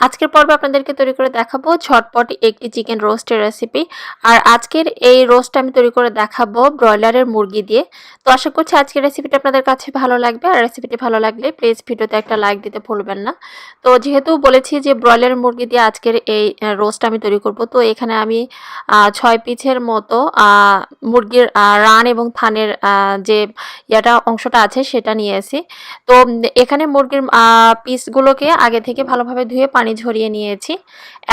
আজকের পর্বে আপনাদেরকে তৈরি করে দেখাবো ঝটপট একটি চিকেন রোস্টের রেসিপি আর আজকের এই রোস্টটা আমি তৈরি করে দেখাবো ব্রয়লারের মুরগি দিয়ে। তো আশা করছি আজকের রেসিপিটা আপনাদের কাছে ভালো লাগবে। আর রেসিপিটি ভালো লাগলে প্লিজ ভিডিওতে একটা লাইক দিতে ভুলবেন না। তো যেহেতু বলেছি যে ব্রয়লারের মুরগি দিয়ে আজকের এই রোস্ট আমি তৈরি করব, তো এখানে আমি ছয় পিছের মতো মুরগির রান এবং থানের যে ইয়াটা অংশটা আছে সেটা নিয়ে আসি। তো এখানে মুরগির পিসগুলোকে আগে থেকে ভালোভাবে ধুয়ে পানি পানি ঝরিয়ে নিয়েছি।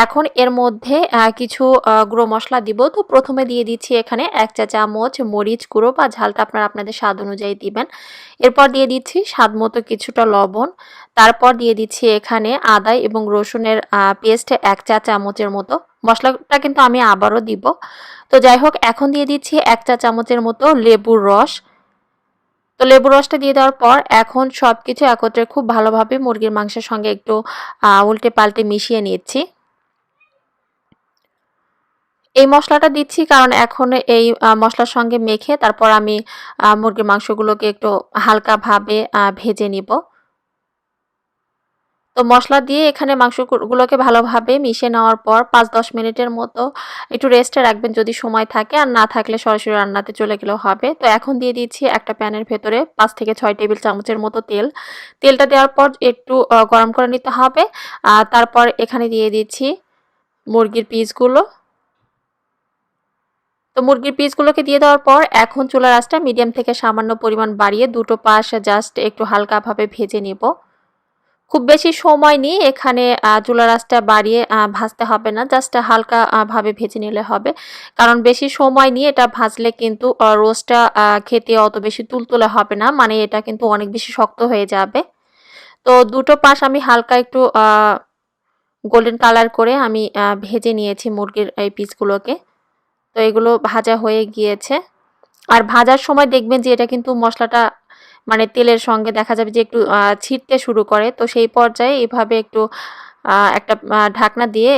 এখন এর মধ্যে কিছু গুঁড়ো মশলা দিব। তো প্রথমে দিয়ে দিচ্ছি এখানে এক চা চামচ মরিচ গুঁড়ো বা ঝালটা আপনারা আপনাদের স্বাদ অনুযায়ী দিবেন। এরপর দিয়ে দিচ্ছি স্বাদ মতো কিছুটা লবণ। তারপর দিয়ে দিচ্ছি এখানে আদা এবং রসুনের পেস্ট এক চা চামচের মতো। মশলাটা কিন্তু আমি আবারও দিব। তো যাই হোক, এখন দিয়ে দিচ্ছি এক চা চামচের মতো লেবুর রস। তো লেবু রসটা দিয়ে দেওয়ার পর এখন সব কিছু একত্রে খুব ভালোভাবে মুরগির মাংসের সঙ্গে একটু উল্টে পাল্টে মিশিয়ে নিচ্ছি। এই মশলাটা দিচ্ছি কারণ এখন এই মশলার সঙ্গে মেখে তারপর আমি মুরগির মাংসগুলোকে একটু হালকাভাবে ভেজে নিব। তো মশলা দিয়ে এখানে মাংসগুলোকে ভালোভাবে মিশিয়ে নেওয়ার পর পাঁচ দশ মিনিটের মতো একটু রেস্টে রাখবেন যদি সময় থাকে। আর না থাকলে সরাসরি রান্নাতে চলে গেলেও হবে। তো এখন দিয়ে দিচ্ছি একটা প্যানের ভেতরে পাঁচ থেকে ছয় টেবিল চামচের মতো তেল। তেলটা দেওয়ার পর একটু গরম করে নিতে হবে। আর তারপর এখানে দিয়ে দিচ্ছি মুরগির পিসগুলো। তো মুরগির পিসগুলোকে দিয়ে দেওয়ার পর এখন চুলার আঁচটা মিডিয়াম থেকে সামান্য পরিমাণ বাড়িয়ে দুটো পাশ জাস্ট একটু হালকাভাবে ভেজে নিব। খুব বেশি সময় নিয়ে এখানে চুলা রাসটা বাড়িয়ে ভাজতে হবে না জাস্ট হালকা ভাবে ভেজে নিলে হবে। কারণ বেশি সময় নিয়ে এটা ভাজলে কিন্তু রোস্টটা খেতে অত বেশি তুলতুলে হবে না মানে এটা কিন্তু অনেক বেশি শক্ত হয়ে যাবে। তো দুটো পাশ আমি হালকা একটু গোল্ডেন কালার করে আমি ভেজে নিয়েছি মুরগির এই পিসগুলোকে। তো এগুলো ভাজা হয়ে গিয়েছে। আর ভাজার সময় দেখবেন যে এটা কিন্তু মশলাটা মানে তেলের সঙ্গে দেখা যাবে যে একটু ছিটতে শুরু করে। তো সেই পর্যায়ে এভাবে একটু একটা ঢাকনা দিয়ে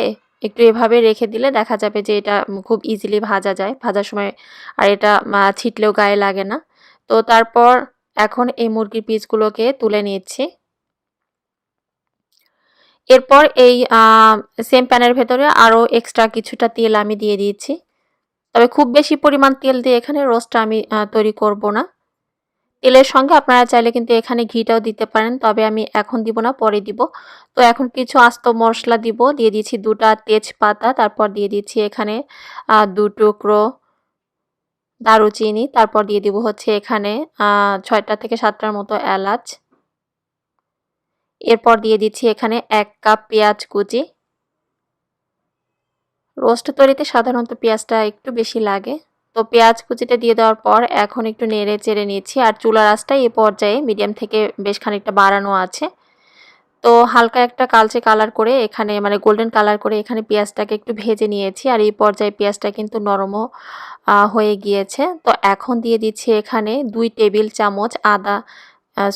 একটু এভাবে রেখে দিলে দেখা যাবে যে এটা খুব ইজিলি ভাজা যায়। ভাজার সময় আর এটা ছিটলেও গায়ে লাগে না। তো তারপর এখন এই মুরগির পিসগুলোকে তুলে নিচ্ছি। এরপর এই সেম প্যানের ভেতরে আরও এক্সট্রা কিছুটা তেল আমি দিয়ে দিয়েছি। তবে খুব বেশি পরিমাণ তেল দিয়ে এখানে রোস্টটা আমি তৈরি করব না। তেলের সঙ্গে আপনারা চাইলে কিন্তু এখানে ঘিটাও দিতে পারেন, তবে আমি এখন দিব না, পরে দিব। তো এখন কিছু আস্ত মশলা দিব, দিয়ে দিচ্ছি দুটা তেজপাতা, তারপর দিয়ে দিচ্ছি এখানে দু টুকরো দারুচিনি, তারপর দিয়ে দিব হচ্ছে এখানে ছয়টা থেকে সাতটার মতো এলাচ। এরপর দিয়ে দিচ্ছি এখানে এক কাপ পেঁয়াজ কুচি। রোস্ট তৈরিতে সাধারণত পেঁয়াজটা একটু বেশি লাগে। তো পেঁয়াজ কুচিটা দিয়ে দেওয়ার পর এখন একটু নেড়ে চেড়ে নিয়েছি আর চুলার আঁচটা এই পর্যায়ে মিডিয়াম থেকে বেশ খানিকটা বাড়ানো আছে। তো হালকা একটা কালচে কালার করে এখানে মানে গোল্ডেন কালার করে এখানে পেঁয়াজটাকে একটু ভেজে নিয়েছি। আর এই পর্যায়ে পেঁয়াজটা কিন্তু নরমও হয়ে গিয়েছে। তো এখন দিয়ে দিচ্ছি এখানে দুই টেবিল চামচ আদা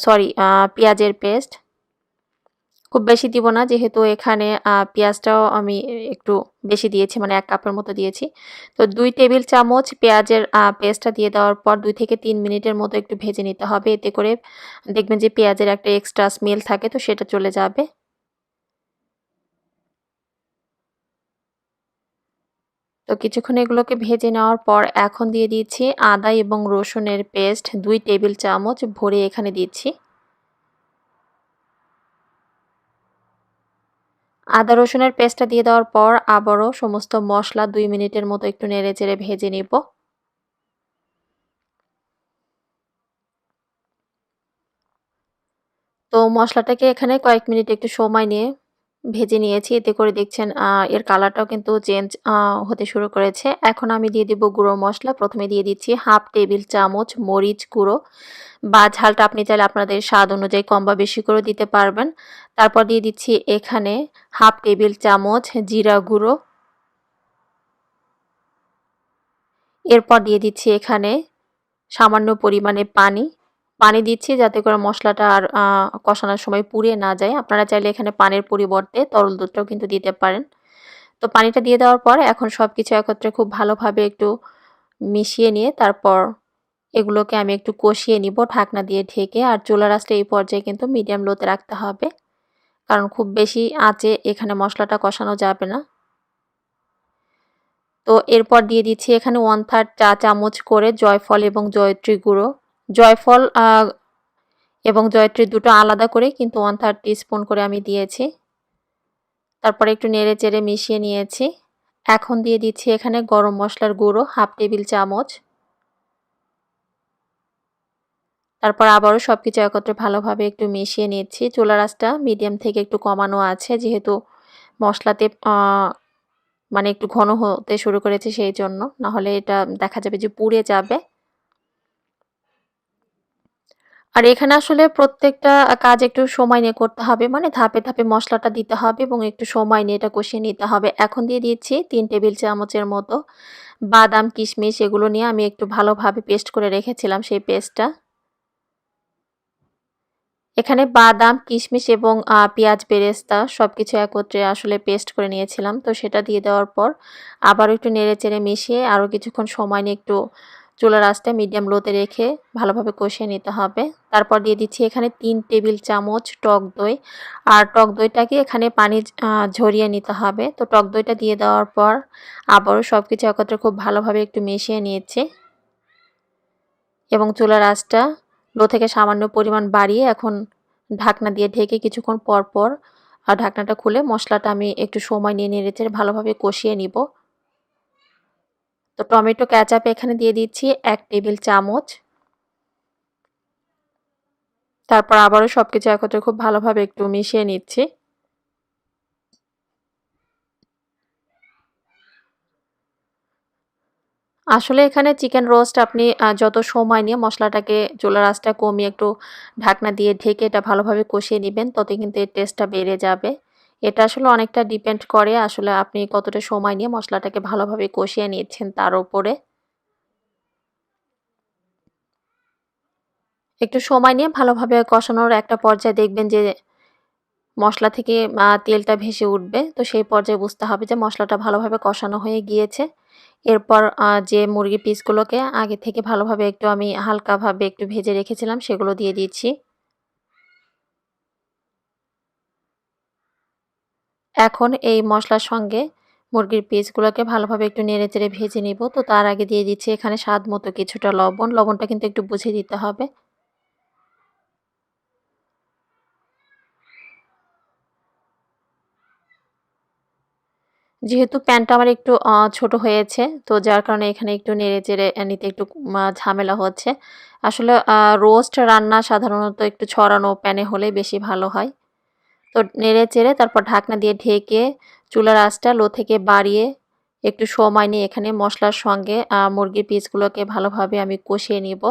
সরি পেঁয়াজের পেস্ট। খুব বেশি দিব না। যেহেতু এখানে পেঁয়াজটাও আমি একটু বেশি দিয়েছি মানে এক কাপের মতো দিয়েছি। তো দুই টেবিল চামচ পেঁয়াজের পেস্টটা দিয়ে দেওয়ার পর দুই থেকে তিন মিনিটের মতো একটু ভেজে নিতে হবে। এতে করে দেখবেন যে পেঁয়াজের একটা এক্সট্রা স্মেল থাকে, তো সেটা চলে যাবে। তো কিছুক্ষণ এগুলোকে ভেজে নেওয়ার পর এখন দিয়ে দিচ্ছি আদা এবং রসুনের পেস্ট। দুই টেবিল চামচ ভরে এখানে দিচ্ছি। আদা রসুনের পেস্টটা দিয়ে দেওয়ার পর আবারও সমস্ত মশলা দুই মিনিটের মতো একটু নেড়ে চেড়ে ভেজে নিব। তো মশলাটাকে এখানে কয়েক মিনিট একটু সময় নিয়ে ভেজে নিয়েছি, এতে করে দেখছেন এর কালারটাও কিন্তু চেঞ্জ হতে শুরু করেছে। এখন আমি দিয়ে দিব গুঁড়ো মশলা। প্রথমে দিয়ে দিচ্ছি হাফ টেবিল চামচ মরিচ গুঁড়ো। বা ঝালটা আপনি চাইলে আপনাদের স্বাদ অনুযায়ী কম বা বেশি করে দিতে পারবেন। তারপর দিয়ে দিচ্ছি এখানে হাফ টেবিল চামচ জিরা গুঁড়ো। এরপর দিয়ে দিচ্ছি এখানে সামান্য পরিমাণে পানি। পানি দিচ্ছি যাতে করে মশলাটা আর কষানোর সময় পুড়ে না যায়। আপনারা চাইলে এখানে পানির পরিবর্তে তরল দুধটাও কিন্তু দিতে পারেন। তো পানিটা দিয়ে দেওয়ার পর এখন সব কিছু একত্রে খুব ভালোভাবে একটু মিশিয়ে নিয়ে তারপর এগুলোকে আমি একটু কষিয়ে নিব ঢাকনা দিয়ে ঢেকে। আর চুলার আঁচটা এই পর্যায়ে কিন্তু মিডিয়াম লোতে রাখতে হবে। কারণ খুব বেশি আঁচে এখানে মশলাটা কষানো যাবে না। তো এরপর দিয়ে দিচ্ছি এখানে ওয়ান থার্ড চা চামচ করে জয়ফল এবং জয়ত্রী গুঁড়ো। জয়ফল এবং জয়ত্রী দুটো আলাদা করে কিন্তু ওয়ান থার্ড স্পুন করে আমি দিয়েছি। তারপরে একটু নেড়ে চেড়ে মিশিয়ে নিয়েছি। এখন দিয়ে দিচ্ছি এখানে গরম মশলার গুঁড়ো, হাফ টেবিল চামচ। তারপর আবারও সব কিছু একত্রে ভালোভাবে একটু মিশিয়ে নিচ্ছি। চুলা রাসটা মিডিয়াম থেকে একটু কমানো আছে, যেহেতু মশলাতে মানে একটু ঘন হতে শুরু করেছে সেই জন্য। নাহলে এটা দেখা যাবে যে পুড়ে যাবে। আর এখানে আসলে প্রত্যেকটা কাজ একটু সময় নিয়ে করতে হবে মানে ধাপে ধাপে মশলাটা দিতে হবে এবং একটু সময় নিয়ে এটা কষিয়ে নিতে হবে। এখন দিয়ে দিচ্ছি তিন টেবিল চামচের মতো বাদাম, কিশমিশ, এগুলো নিয়ে আমি একটু ভালোভাবে পেস্ট করে রেখেছিলাম সেই পেস্টটা। এখানে বাদাম, কিশমিশ এবং পেঁয়াজ বেরেস্তা সব কিছু একত্রে আসলে পেস্ট করে নিয়েছিলাম। তো সেটা দিয়ে দেওয়ার পর আবারও একটু নেড়ে চেড়ে মিশিয়ে আরও কিছুক্ষণ সময় নিয়ে একটু চুলার আঁচটা মিডিয়াম লোতে রেখে ভালোভাবে কষিয়ে নিতে হবে। তারপর দিয়ে দিচ্ছি এখানে তিন টেবিল চামচ টক দই। আর টক দইটাকে এখানে পানি ঝরিয়ে নিতে হবে। তো টক দইটা দিয়ে দেওয়ার পর আবারও সব কিছু একত্রে খুব ভালোভাবে একটু মিশিয়ে নিয়েছি। এবং চুলার আঁচটা লো থেকে সামান্য পরিমাণ বাড়িয়ে এখন ঢাকনা দিয়ে ঢেকে কিছুক্ষণ পর পর আর ঢাকনাটা খুলে মশলাটা আমি একটু সময় নিয়ে নেড়েচেড়ে ভালোভাবে কষিয়ে নিব। তো টমেটো ক্যাচাপ এখানে দিয়ে দিচ্ছি এক টেবিল চামচ। তারপর আবারও সব কিছু একত্রে খুব ভালোভাবে একটু মিশিয়ে নিচ্ছি। আসলে এখানে চিকেন রোস্ট আপনি যত সময় নিয়ে মশলাটাকে, চুলার আঁচটা কমিয়ে একটু ঢাকনা দিয়ে ঢেকে এটা ভালোভাবে কষিয়ে নেবেন, ততই কিন্তু এর টেস্টটা বেড়ে যাবে। এটা আসলে অনেকটা ডিপেন্ড করে আসলে আপনি কতটা সময় নিয়ে মশলাটাকে ভালোভাবে কষিয়ে নিচ্ছেন তার উপরে। একটু সময় নিয়ে ভালোভাবে কষানোর একটা পর্যায়ে দেখবেন যে মশলা থেকে তেলটা ভেসে উঠবে। তো সেই পর্যায়ে বুঝতে হবে যে মশলাটা ভালোভাবে কষানো হয়ে গিয়েছে। এরপর যে মুরগি পিসগুলোকে আগে থেকে ভালোভাবে একটু আমি হালকাভাবে একটু ভেজে রেখেছিলাম সেগুলো দিয়ে দিচ্ছি। এখন এই মশলার সঙ্গে মুরগির পিসগুলোকে ভালোভাবে একটু নেড়ে চেড়ে ভেজে নিব। তো তার আগে দিয়ে দিচ্ছি এখানে স্বাদ মতো কিছুটা লবণ। লবণটা কিন্তু একটু বুঝে দিতে হবে। যেহেতু প্যানটা আমার একটু ছোট হয়েছে, তো যার কারণে এখানে একটু নেড়ে চেড়ে নিতে একটু ঝামেলা হচ্ছে। আসলে রোস্ট রান্না সাধারণত একটু ছড়ানো প্যানে হলে বেশি ভালো হয়। তো নেড়ে চেড়ে তারপর ঢাকনা দিয়ে ঢেকে চুলার আঁচটা লো থেকে বাড়িয়ে একটু সময় নিয়ে এখানে মশলার সঙ্গে মুরগির পিসগুলোকে ভালোভাবে আমি কষিয়ে নিব।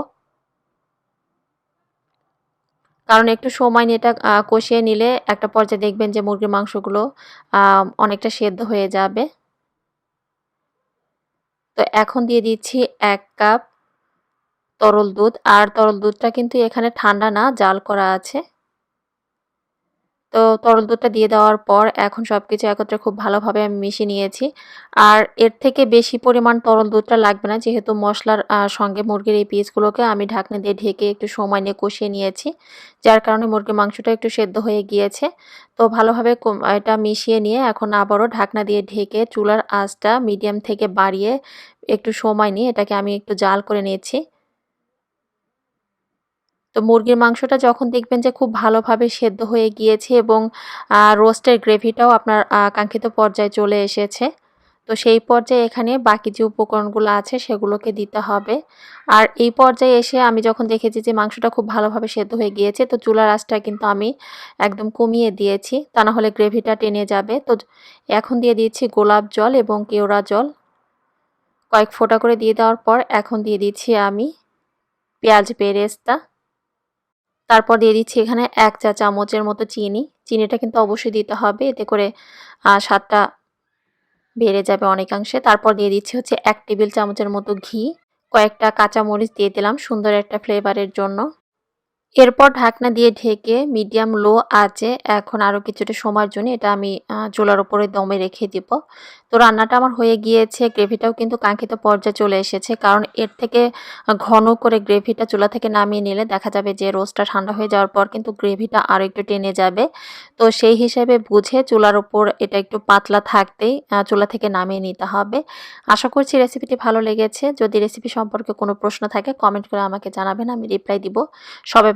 কারণ একটু সময় নিয়ে এটা কষিয়ে নিলে একটা পর্যায়ে দেখবেন যে মুরগির মাংসগুলো অনেকটা সেদ্ধ হয়ে যাবে। তো এখন দিয়ে দিচ্ছি এক কাপ তরল দুধ। আর তরল দুধটা কিন্তু এখানে ঠান্ডা না, জাল করা আছে। তো তরল দুধটা দিয়ে দেওয়ার পর এখন সব কিছু একত্রে খুব ভালোভাবে আমি মিশিয়ে নিয়েছি। আর এর থেকে বেশি পরিমাণ তরল দুধটা লাগবে না, যেহেতু মশলার সঙ্গে মুরগির এই পিসগুলোকে আমি ঢাকনা দিয়ে ঢেকে একটু সময় নিয়ে কষিয়ে নিয়েছি, যার কারণে মুরগির মাংসটা একটু সেদ্ধ হয়ে গিয়েছে। তো ভালোভাবে এটা মিশিয়ে নিয়ে এখন আবারও ঢাকনা দিয়ে ঢেকে চুলার আঁচটা মিডিয়াম থেকে বাড়িয়ে একটু সময় নিয়ে এটাকে আমি একটু জাল করে নিয়েছি। তো মুরগির মাংসটা যখন দেখবেন যে খুব ভালোভাবে সেদ্ধ হয়ে গিয়েছে এবং রোস্টের গ্রেভিটাও আপনার কাঙ্ক্ষিত পর্যায়ে চলে এসেছে, তো সেই পর্যায়ে এখানে বাকি যে উপকরণগুলো আছে সেগুলোকে দিতে হবে। আর এই পর্যায়ে এসে আমি যখন দেখেছি যে মাংসটা খুব ভালোভাবে সেদ্ধ হয়ে গিয়েছে, তো চুলার আঁচটা কিন্তু আমি একদম কমিয়ে দিয়েছি, তা না হলে গ্রেভিটা টেনে যাবে। তো এখন দিয়ে দিচ্ছি গোলাপ জল এবং কেওড়া জল। কয়েক ফোঁটা করে দিয়ে দেওয়ার পর এখন দিয়ে দিচ্ছি আমি পেঁয়াজ বেরেস্তা। তারপর দিয়ে দিচ্ছি এখানে এক চা চামচের মতো চিনি। চিনিটা কিন্তু অবশ্যই দিতে হবে, এতে করে স্বাদটা বেড়ে যাবে অনেকাংশে। তারপর দিয়ে দিচ্ছি হচ্ছে এক টেবিল চামচের মতো ঘি। কয়েকটা কাঁচামরিচ দিয়ে দিলাম সুন্দর একটা ফ্লেভারের জন্য। এরপর ঢাকনা দিয়ে ঢেকে মিডিয়াম লো আঁচে এখন আরও কিছুটা সময়ের জন্য এটা আমি চুলার উপরে দমে রেখে দিব। তো রান্নাটা আমার হয়ে গিয়েছে, গ্রেভিটাও কিন্তু কাঙ্ক্ষিত পর্যায়ে চলে এসেছে। কারণ এর থেকে ঘন করে গ্রেভিটা চুলা থেকে নামিয়ে নিলে দেখা যাবে যে রোস্টটা ঠান্ডা হয়ে যাওয়ার পর কিন্তু গ্রেভিটা আরও একটু টেনে যাবে। তো সেই হিসেবে বুঝে চুলার উপর এটা একটু পাতলা থাকতেই চুলা থেকে নামিয়ে নিতে হবে। আশা করছি রেসিপিটি ভালো লেগেছে। যদি রেসিপি সম্পর্কে কোনো প্রশ্ন থাকে কমেন্ট করে আমাকে জানাবেন, আমি রিপ্লাই দিব। সবাই